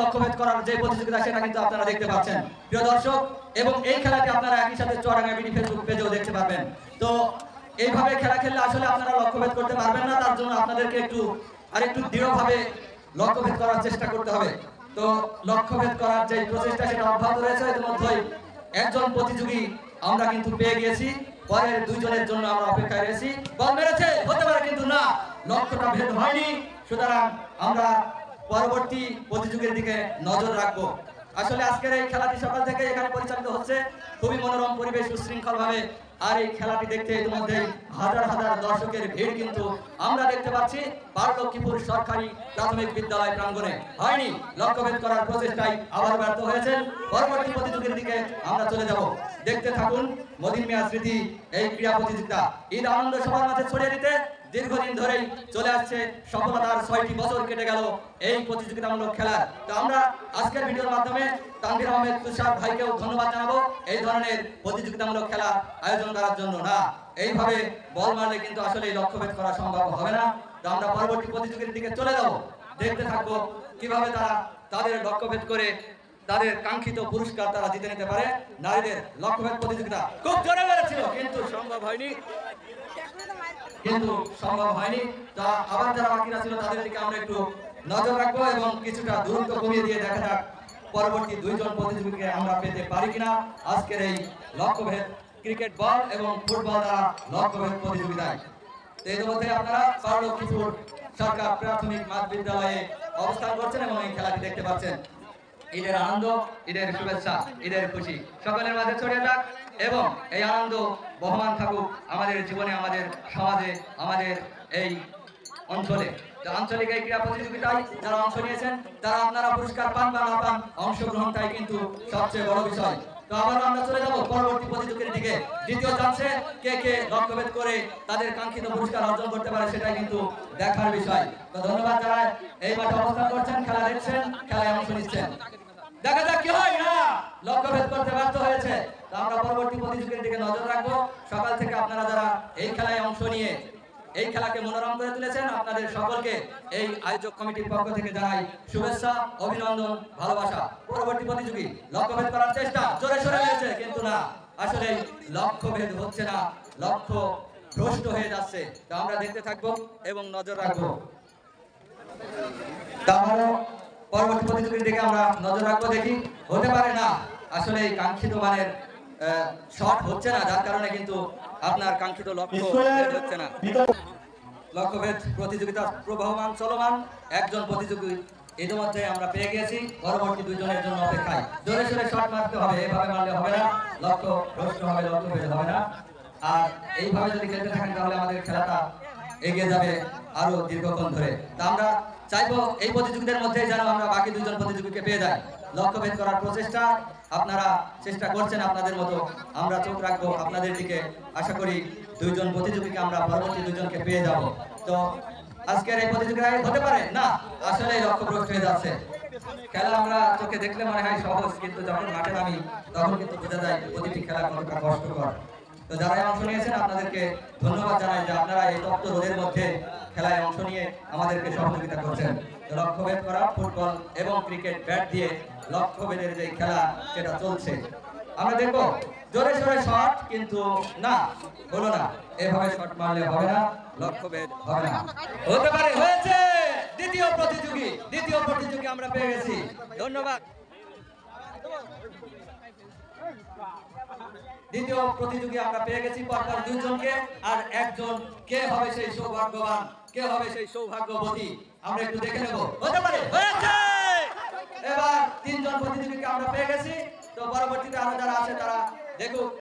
লক্ষ্যভেদ করার যে প্রতিযোগিতা সেটা কিন্তু আপনারা দেখতে পাচ্ছেন। প্রিয় দর্শক, এবং এই খেলাটি আপনারা একই সাথে চুয়াডাঙ্গা বিডি ফেসবুক পেজেও দেখতে পাবেন তো এইভাবে খেলা খেললে আসলে আপনারা লক্ষ্যভেদ করতে পারবেন না, তার জন্য আপনাদেরকে একটু আর একটু দৃঢ়ভাবে লক্ষ্যভেদ করার চেষ্টা করতে হবে। তো লক্ষ্যভেদ করার যে প্রচেষ্টা সেটা অব্যাহত রয়েছে। ইতিমধ্যেই একজন প্রতিযোগী আমরা কিন্তু পেয়ে গিয়েছি। পরের দুইজনের জন্য আমরা অপেক্ষায় রয়েছি। বল মেরেছে, হতে পারে কিন্তু না। লক্ষ্যটা ভেদ হয়নি। সুতরাং আমরা পরবর্তী প্রতিযোগীর দিকে নজর রাখব। আসলে আজকের এই খেলাটি সকাল থেকে এখানে পরিচালিত হচ্ছে। খুবই মনোরম পরিবেশ সুশৃঙ্খল ভাবে আর এই খেলাটি দেখতে ইতিমধ্যে হাজার হাজার দর্শকের ভিড় কিন্তু আমরা দেখতে পাচ্ছি বারলক্ষীপুর সরকারি প্রাথমিক বিদ্যালয় প্রাঙ্গণে। হয়নি, লক্ষ্যভেদ করার প্রচেষ্টায় আবার ব্যর্থ হয়েছেন। পরবর্তী প্রতিযোগীর দিকে আমরা চলে যাব। দেখতে থাকুন মদিন মিয়া স্মৃতি, এই ক্রীড়া প্রতিযোগিতা। ঈদ আনন্দ সবার মাঝে ছড়িয়ে দিতে দীর্ঘদিন ধরেই চলে আসছে, সফলতার ছয়টি বছর কেটে গেল এই প্রতিযোগিতামূলক খেলার তো আমরা আজকের ভিডিওর মাধ্যমে তানভীর আহমেদ, তুষার ভাইকেও ধন্যবাদ জানাব এই ধরনের প্রতিযোগিতামূলক খেলা আয়োজন করার জন্য। না, এইভাবে বল মারলে কিন্তু আসলে লক্ষ্যভেদ করা সম্ভব হবে না। তো আমরা পরবর্তী প্রতিযোগিতার দিকে চলে যাব। দেখতে থাকব কীভাবে তারা তাদের লক্ষ্যভেদ করে তাদের কাঙ্ক্ষিত পুরস্কার তারা জিতে নিতে পারে। নারীদের লক্ষ্যভেদ প্রতিযোগিতা খুব জোরে মেরেছিল কিন্তু সম্ভব হয়নি। কিন্তু সম্ভব হয়নি। তা আবার যারা বাকিরা ছিল তাদের দিকে আমরা একটু নজর রাখব এবং কিছুটা দূরত্ব কমিয়ে দিয়ে দেখা যাক পরবর্তী দুইজন প্রতিযোগীকে আমরা পেতে পারি কিনা। আজকের এই লক্ষ্যভেদ ক্রিকেট বল এবং ফুটবল দ্বারা লক্ষ্যভেদ প্রতিযোগিতায়। তো এর মধ্যে আপনারা সরলক্ষীপুর সরকার প্রাথমিক মাঠ বিদ্যালয়ে অবস্থান করছেন এবং এই খেলাটি দেখতে পাচ্ছেন। ঈদের আনন্দ, ঈদের শুভেচ্ছা, ঈদের খুশি। সকলের মাঝে ছড়িয়ে যাক এবং এই আনন্দ বহমান থাকুক আমাদের জীবনে, আমাদের সমাজে, আমাদের এই অঞ্চলে। আঞ্চলিক এই ক্রীড়া প্রতিযোগিতায় যারা অংশ নিয়েছেন, তারা আপনারা পুরস্কার পান বা না পান অংশগ্রহণটাই কিন্তু সবচেয়ে বড় বিষয়। তো আবার আমরা চলে যাব পরবর্তী প্রতিযোগীর দিকে। দ্বিতীয় চান্সে কে কে লক্ষ্যভেদ করে তাদের কাঙ্ক্ষিত পুরস্কার অর্জন করতে পারে সেটাই কিন্তু দেখার বিষয়। তো ধন্যবাদ যারা এই মাঠে অবস্থান করছেন, খেলা দেখছেন, খেলায় অংশ নিচ্ছেন দেখা যাক কি হয় না লক্ষ্যভেদ করতে ব্যর্থ হয়েছে তো আমরা পরবর্তী প্রতিযোগীর দিকে নজর রাখব সকাল থেকে আপনারা যারা এই খেলায় অংশ নিয়ে এই খেলাকে মনোরম করে তুলেছেন আপনাদের সকলকে এই আয়োজক কমিটির পক্ষ থেকে জানাই শুভেচ্ছা, অভিনন্দন, ভালোবাসা। পরবর্তী প্রতিযোগী লক্ষ্যভেদ করার চেষ্টা জোরে সরে হয়েছে কিন্তু না, আসলে লক্ষ্যভেদ হচ্ছে না, লক্ষ্য ভ্রষ্ট হয়ে যাচ্ছে। তো আমরা দেখতে থাকব এবং নজর রাখব। তাহলে পরবর্তী প্রতিযোগীর দিকে আমরা নজর রাখব দেখি, হতে পারে না। আসলে এই কাঙ্ক্ষিত মানের শট হচ্ছে না যার কারণে কিন্তু আপনার কাঙ্ক্ষিত লক্ষ্য হচ্ছে না। লক্ষ্যভেদ প্রতিযোগিতা প্রবাহমান চলমান একজন প্রতিযোগী ইতিমধ্যে আমরা পেয়ে গেছি পরবর্তী দুজনের জন্য অপেক্ষায়। জোরে সোরে শট মারতে হবে এভাবে মারলে হবে না লক্ষ্য ভ্রষ্ট হবে লক্ষ্য ভেদ হবে না। আর এইভাবে যদি খেলতে থাকেন তাহলে আমাদের খেলাটা এগিয়ে যাবে আরও দীর্ঘক্ষণ ধরে। তা আমরা চাইব এই প্রতিযোগীদের মধ্যে যেন আমরা বাকি দুজন প্রতিযোগীকে পেয়ে যাই। লক্ষ্যভেদ করার প্রচেষ্টা আপনারা চেষ্টা করছেন আপনাদের মতো। আমরা চোখ রাখব আপনাদের দিকে। আশা করি দুইজন প্রতিযোগীকে আমরা পরবর্তী দুজনকে পেয়ে যাব। তো আজকের এই প্রতিযোগিতায় হতে পারে? না আসলে লক্ষ্যভ্রষ্ট হয়ে যাচ্ছে। খেলা আমরা চোখে দেখলে মনে হয় সহজ, কিন্তু যখন মাঠে নামি তখন কিন্তু বোঝা যায় প্রতিটি খেলা কতটা কষ্টকর। তো যারা অংশ নিয়েছেন, আপনাদেরকে ধন্যবাদ জানাই যে আপনারা এই তপ্ত রোদের মধ্যে খেলায় অংশ নিয়ে আমাদেরকে সহযোগিতা করছেন। লক্ষ্যভেদ করা, ফুটবল এবং ক্রিকেট ব্যাট দিয়ে লক্ষ্যভেদের যে খেলা, সেটা চলছে। আমরা দেখব, জোরে সোরে শট কিন্তু না, হলো না। এভাবে শট মারলে হবে না লক্ষ্যভেদ হবে না। হতে পারে, হয়েছে! দ্বিতীয় প্রতিযোগী দ্বিতীয় প্রতিযোগী আমরা পেয়ে গেছি। ধন্যবাদ। দ্বিতীয় প্রতিযোগী আমরা পেয়ে গেছি পরপর দুজনকে, আর একজন কে হবে সেই সৌভাগ্যবান? কে হবে সেই সৌভাগ্যবতী? আমরা একটু দেখে নেব। হতে পারে, হয়েছে! এবার তিনজন প্রতিযোগীকে আমরা পেয়ে গেছি। তো পরবর্তীতে আরও যারা আছে তারা দেখুক।